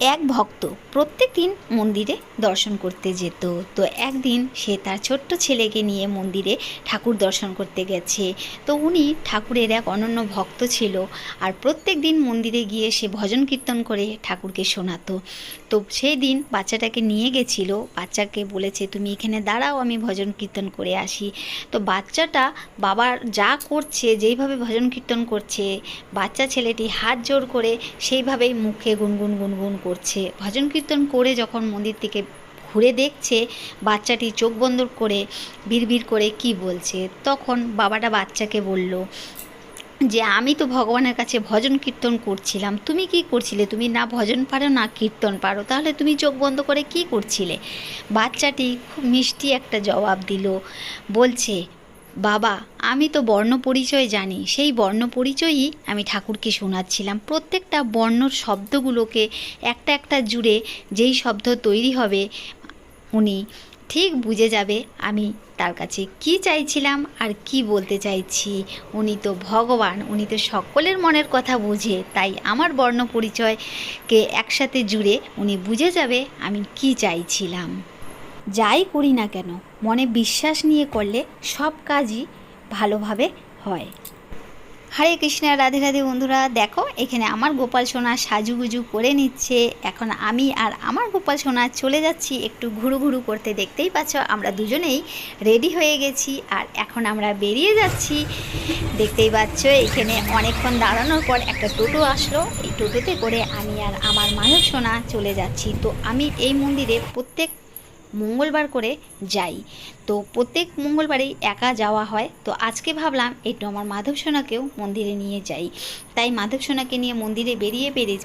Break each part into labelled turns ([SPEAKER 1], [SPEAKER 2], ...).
[SPEAKER 1] এক ভক্ত প্রত্যেক দিন মন্দিরে দর্শন করতে যেত। তো একদিন সে তার ছোট্ট ছেলেকে নিয়ে মন্দিরে ঠাকুর দর্শন করতে গেছে। তো উনি ঠাকুরের এক অনন্য ভক্ত ছিল আর প্রত্যেক দিন মন্দিরে গিয়ে সে ভজন কীর্তন করে ঠাকুরকে শোনাতো। তো সেই দিন বাচ্চাটাকে নিয়ে গেছিল। বাচ্চাকে বলেছে, তুমি এখানে দাঁড়াও, আমি ভজন কীর্তন করে আসি। তো বাচ্চাটা বাবার যা করছে, যেইভাবে ভজন কীর্তন করছে, বাচ্চা ছেলেটি হাত জোর করে সেইভাবেই মুখে গুনগুন গুনগুন করছে। ভজন কীর্তন করে যখন মন্দির থেকে ঘুরে দেখছে, বাচ্চাটি চোখ বন্ধ করে বিড়বিড় করে কি বলছে, তখন বাবাটা বাচ্চাকে বলল, যে আমি তো ভগবানের কাছে ভজন কীর্তন করছিলাম, তুমি কি করছিলে? তুমি না ভজন পারো, না কীর্তন পারো। তাহলে তুমি চোখ বন্ধ করে কি করছিলে? বাচ্চাটি খুব মিষ্টি একটা জবাব দিল, বলছে বাবা, আমি তো বর্ণ পরিচয় জানি। সেই বর্ণ পরিচয়ই আমি ঠাকুরকে শোনাচ্ছিলাম। প্রত্যেকটা বর্ণর শব্দগুলোকে একটা একটা জুড়ে যেই শব্দ তৈরি হবে, উনি ঠিক বুঝে যাবে আমি তার কাছে কি চাইছিলাম আর কি বলতে চাইছি। উনি তো ভগবান, উনি তো সকলের মনের কথা বুঝে, তাই আমার বর্ণ পরিচয়কে একসাথে জুড়ে উনি বুঝে যাবে আমি কি চাইছিলাম। যাই করি না কেন, মনে বিশ্বাস নিয়ে করলে সব কাজই ভালোভাবে হয়। হরে কৃষ্ণ, রাধে রাধে বন্ধুরা, দেখো এখানে আমার গোপাল সোনা সাজুগুজু করে নিচ্ছে। এখন আমি আর আমার গোপাল সোনা চলে যাচ্ছি একটু ঘুরু ঘুরু করতে। দেখতেই পাচ্ছ আমরা দুজনেই রেডি হয়ে গেছি আর এখন আমরা বেরিয়ে যাচ্ছি। দেখতেই পাচ্ছ এখানে অনেকক্ষণ দাঁড়ানোর পর একটা টোটো আসলো। এই টোটোতে করে আমি আর আমার মানব সোনা চলে যাচ্ছি। তো আমি এই মন্দিরে প্রত্যেক মঙ্গলবার করে যাই। তো প্রত্যেক মঙ্গলবারেই একা যাওয়া হয়। তো আজকে ভাবলাম একটু আমার মাধব সোনাকেও মন্দিরে নিয়ে যাই। তাই মাধব সোনাকে নিয়ে মন্দিরে বেরিয়ে বেরিয়ে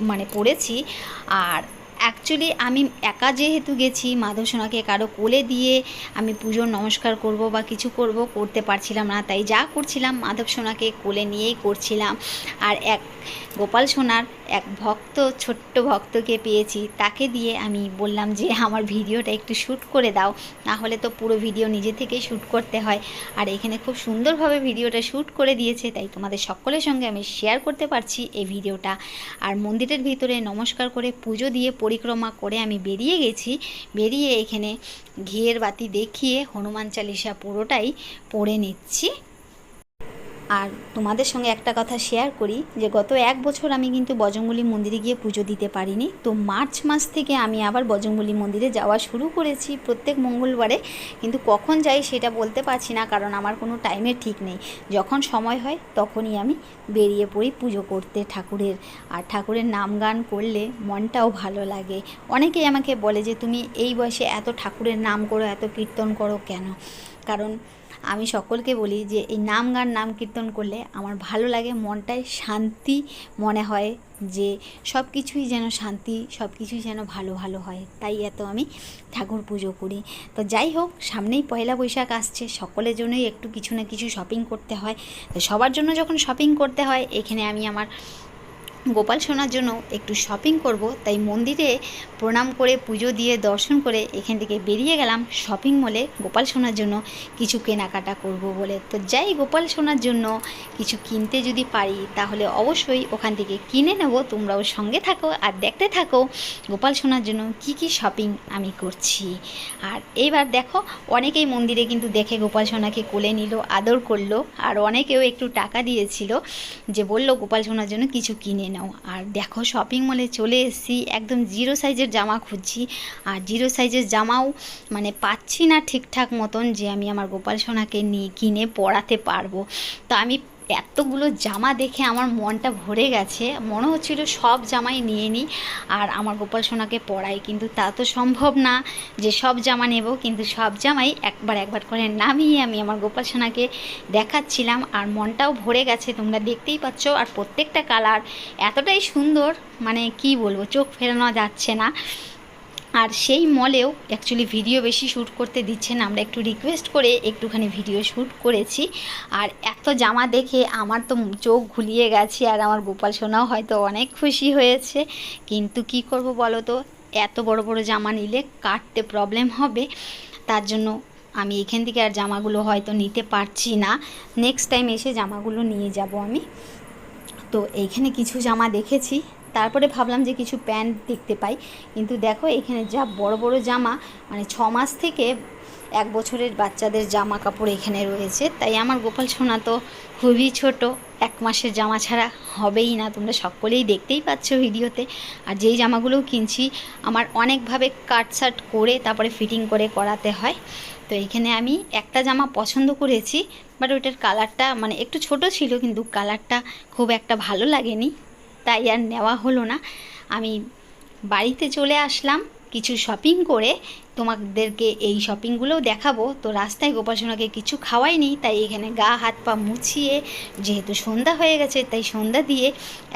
[SPEAKER 1] মানে পড়েছি। আর অ্যাকচুয়ালি আমি একা যেহেতু গেছি, মাধব সোনাকে কারও কোলে দিয়ে আমি পুজোর নমস্কার করব বা কিছু করব, করতে পারছিলাম না। তাই যা করছিলাম, মাধব সোনাকে কোলে নিয়েই করছিলাম। আর এক গোপাল সোনার এক ভক্ত, ছোট্ট ভক্তকে পেয়েছি। তাকে দিয়ে আমি বললাম যে, আমার ভিডিওটা একটু শ্যুট করে দাও। না হলে তো পুরো ভিডিও নিজে থেকেই শ্যুট করতে হয়। আর এখানে খুব সুন্দরভাবে ভিডিওটা শ্যুট করে দিয়েছে। তাই তোমাদের সকলের সঙ্গে আমি শেয়ার করতে পারছি এই ভিডিওটা। আর মন্দিরের ভিতরে নমস্কার করে পুজো দিয়ে পরিক্রমা করে আমি বেরিয়ে গেছি। বেরিয়ে এখানে ঘিয়ের বাতি দেখিয়ে হনুমান চালিশা পুরোটাই পড়ে নিচ্ছি। আর তোমাদের সঙ্গে একটা কথা শেয়ার করি, যে গত এক বছর আমি কিন্তু বজরংবলী মন্দিরে গিয়ে পুজো দিতে পারিনি। তো মার্চ মাস থেকে আমি আবার বজরংবলী মন্দিরে যাওয়া শুরু করেছি প্রত্যেক মঙ্গলবারে। কিন্তু কখন যাই সেটা বলতে পারছি না, কারণ আমার কোনো টাইমের ঠিক নেই। যখন সময় হয় তখনই আমি বেরিয়ে পড়ি পুজো করতে ঠাকুরের। আর ঠাকুরের নাম গান করলে মনটাও ভালো লাগে। অনেকেই আমাকে বলে যে, তুমি এই বয়সে এত ঠাকুরের নাম করো, এত কীর্তন করো কেন? কারণ আমি সকলকে বলি যে এই নাম গান, নাম কীর্তন করলে আমার ভালো লাগে, মনটায় শান্তি মনে হয় যে সব কিছুই যেন শান্তি সব কিছুই যেন ভালো ভালো হয়। তাই এত আমি ঠাকুর পুজো করি। তো যাই হোক, সামনেই পয়লা বৈশাখ আসছে, সকলের জন্যই একটু কিছু না কিছু শপিং করতে হয়। তো সবার জন্য যখন শপিং করতে হয়, এখানে আমি আমার গোপাল সোনার জন্য একটু শপিং করব, তাই মন্দিরে প্রণাম করে পুজো দিয়ে দর্শন করে এখান থেকে বেরিয়ে গেলাম শপিং মলে গোপাল সোনার জন্য কিছু কেনাকাটা করব বলে। তো যাই গোপাল সোনার জন্য কিছু কিনতে যদি পারি, তাহলে অবশ্যই ওখান থেকে কিনে নেব। তোমরাও সঙ্গে থাকো আর দেখতে থাকো গোপাল সোনার জন্য কি কি শপিং আমি করছি। আর এইবার দেখো, অনেকেই মন্দিরে কিন্তু দেখে গোপাল সোনাকে কোলে নিল, আদর করল, আর অনেকেও একটু টাকা দিয়েছিল যে বলল গোপাল সোনার জন্য কিছু কিনে নাও। আর দেখো শপিং মলে চলে এসেছি। একদম জিরো সাইজের জামা খুঁজছি। আর জিরো সাইজের জামাও মানে পাচ্ছি না ঠিকঠাক মতন যে আমি আমার গোপাল সোনাকে নিয়ে কিনে পড়াতে পারব। তো আমি এতগুলো জামা দেখে আমার মনটা ভরে গেছে। মনে হচ্ছিল সব জামাই নিয়ে নিই, আর আমার গোপাল সোনাকে পরাই কিন্তু তা তো সম্ভব না যে সব জামা নেব, কিন্তু সব জামাই একবার একবার করে নামিয়ে আমি আমার গোপাল সোনাকে দেখাচ্ছিলাম, আর মনটাও ভরে গেছে, তোমরা দেখতেই পাচ্ছ, আর প্রত্যেকটা কালার এতটাই সুন্দর মানে কি বলব, চোখ ফেরানো যাচ্ছে না। আর সেই মলেও অ্যাকচুয়ালি ভিডিও বেশি শ্যুট করতে দিচ্ছে না। আমরা একটু রিকোয়েস্ট করে একটুখানি ভিডিও শ্যুট করেছি। আর এত জামা দেখে আমার তো চোখ ঘুলিয়ে গেছে আর আমার গোপাল সোনাও হয়তো অনেক খুশি হয়েছে। কিন্তু কি করব বলো তো? এত বড় বড় জামা নিলে কাটতে প্রবলেম হবে। তার জন্য আমি এখান থেকে আর জামাগুলো হয়তো নিতে পারছি না। নেক্সট টাইম এসে জামাগুলো নিয়ে যাব আমি। তো এইখানে কিছু জামা দেখেছি। তারপরে ভাবলাম যে কিছু প্যান্ট দেখতে পাই। কিন্তু দেখো, এখানে যা বড় বড় জামা মানে ছ মাস থেকে এক বছরের বাচ্চাদের জামা কাপড় এখানে রয়েছে। তাই আমার গোপাল সোনা তো খুবই ছোট, এক মাসের জামা ছাড়া হবেই না। তোমরা সকলেই দেখতেই পাচ্ছ ভিডিওতে। আর যেই জামাগুলোও কিনছি, আমার অনেকভাবে কাট সাট করে তারপরে ফিটিং করে করাতে হয়। তো এখানে আমি একটা জামা পছন্দ করেছি, বাট ওইটার কালারটা মানে একটু ছোট ছিল, কিন্তু কালারটা খুব একটা ভালো লাগেনি। তাই আর নেওয়া হলো না। আমি বাড়িতে চলে আসলাম কিছু শপিং করে। তোমাদেরকে এই শপিংগুলোও দেখাবো। তো রাস্তায় গোপালসনাকে কিছু খাওয়াইনি, তাই এখানে গা, হাত, পা মুছিয়ে যেহেতু সন্ধ্যা হয়ে গেছে, তাই সন্ধ্যা দিয়ে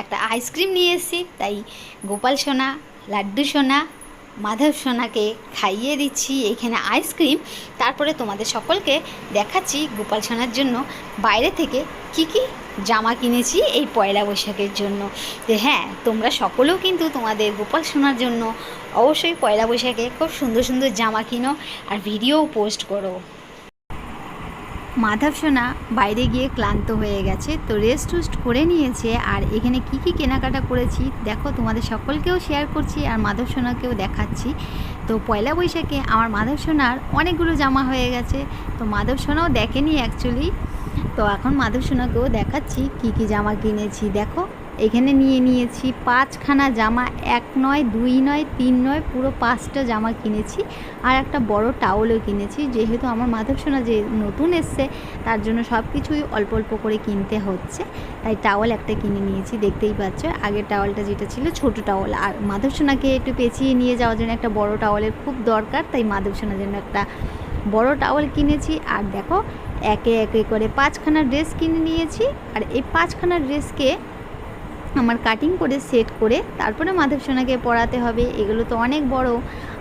[SPEAKER 1] একটা আইসক্রিম নিয়ে এসেছি। তাই গোপাল সোনা, লাড্ডু সোনা মাধব সোনাকে খাইয়ে দিচ্ছি এখানে আইসক্রিম তারপরে তোমাদের সকলকে দেখাচ্ছি গোপাল সোনার জন্য বাইরে থেকে কি কি জামা কিনেছি এই পয়লা বৈশাখের জন্য। যে হ্যাঁ তোমরা সকলেও কিন্তু তোমাদের গোপাল সোনার জন্য অবশ্যই পয়লা বৈশাখে খুব সুন্দর সুন্দর জামা কিনো আর ভিডিও পোস্ট করো। মাধব সোনা বাইরে গিয়ে ক্লান্ত হয়ে গেছে, তো রেস্ট টুস্ট করে নিয়েছে। আর এখানে কি কি কেনাকাটা করেছি, দেখো তোমাদের সকলকেও শেয়ার করছি আর মাধব সোনাকেও দেখাচ্ছি। তো পয়লা বৈশাখে আমার মাধব সোনার অনেকগুলো জামা হয়ে গেছে, তো মাধব সোনাও দেখেনি অ্যাকচুয়ালি তো এখন মাধব সোনাকেও দেখাচ্ছি কি কি জামা কিনেছি, দেখো। এখানে নিয়ে নিয়েছি পাঁচখানা জামা, এক নয়, দুই নয়, তিন নয়, পুরো পাঁচটা জামা কিনেছি আর একটা বড় টাওয়ালও কিনেছি। যেহেতু আমার মাধব সোনা যে নতুন এসছে, তার জন্য সব কিছুই অল্প অল্প করে কিনতে হচ্ছে। তাই টাওয়াল একটা কিনে নিয়েছি, দেখতেই পাচ্ছ। আগের টাওয়ালটা যেটা ছিল ছোট টাওয়াল আর মাধব সোনাকে একটু পেঁচিয়ে নিয়ে যাওয়ার জন্য একটা বড় টাওয়ালের খুব দরকার, তাই মাধব সোনার জন্য একটা বড় টাওয়াল কিনেছি। আর দেখো, একে একে করে পাঁচখানা ড্রেস কিনে নিয়েছি। আর এই পাঁচখানা ড্রেসকে আমার কাটিং করে সেট করে তারপরে মাধব সোনাকে পড়াতে হবে। এগুলো তো অনেক বড়।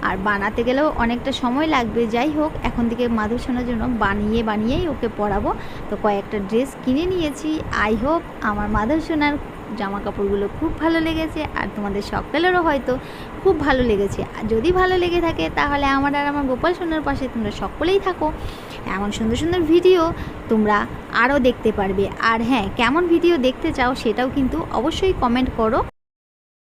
[SPEAKER 1] আর বানাতে গেলেও অনেকটা সময় লাগবে। যাই হোক, এখন থেকে মাধব সোনার জন্য বানিয়ে বানিয়েই ওকে পড়াবো। তো কয়েকটা ড্রেস কিনে নিয়েছি। আই হোপ আমার মাধব সোনার জামা কাপড়গুলো খুব ভালো লেগেছে। আর তোমাদের সকলেরও হয়তো খুব ভালো লেগেছে। আর যদি ভালো লেগে থাকে, তাহলে আমার আর আমার গোপাল সোনার পাশে তোমরা সকলেই থাকো। এমন সুন্দর সুন্দর ভিডিও তোমরা আরও দেখতে পারবে। আর হ্যাঁ কেমন ভিডিও দেখতে চাও সেটাও কিন্তু অবশ্যই কমেন্ট করো।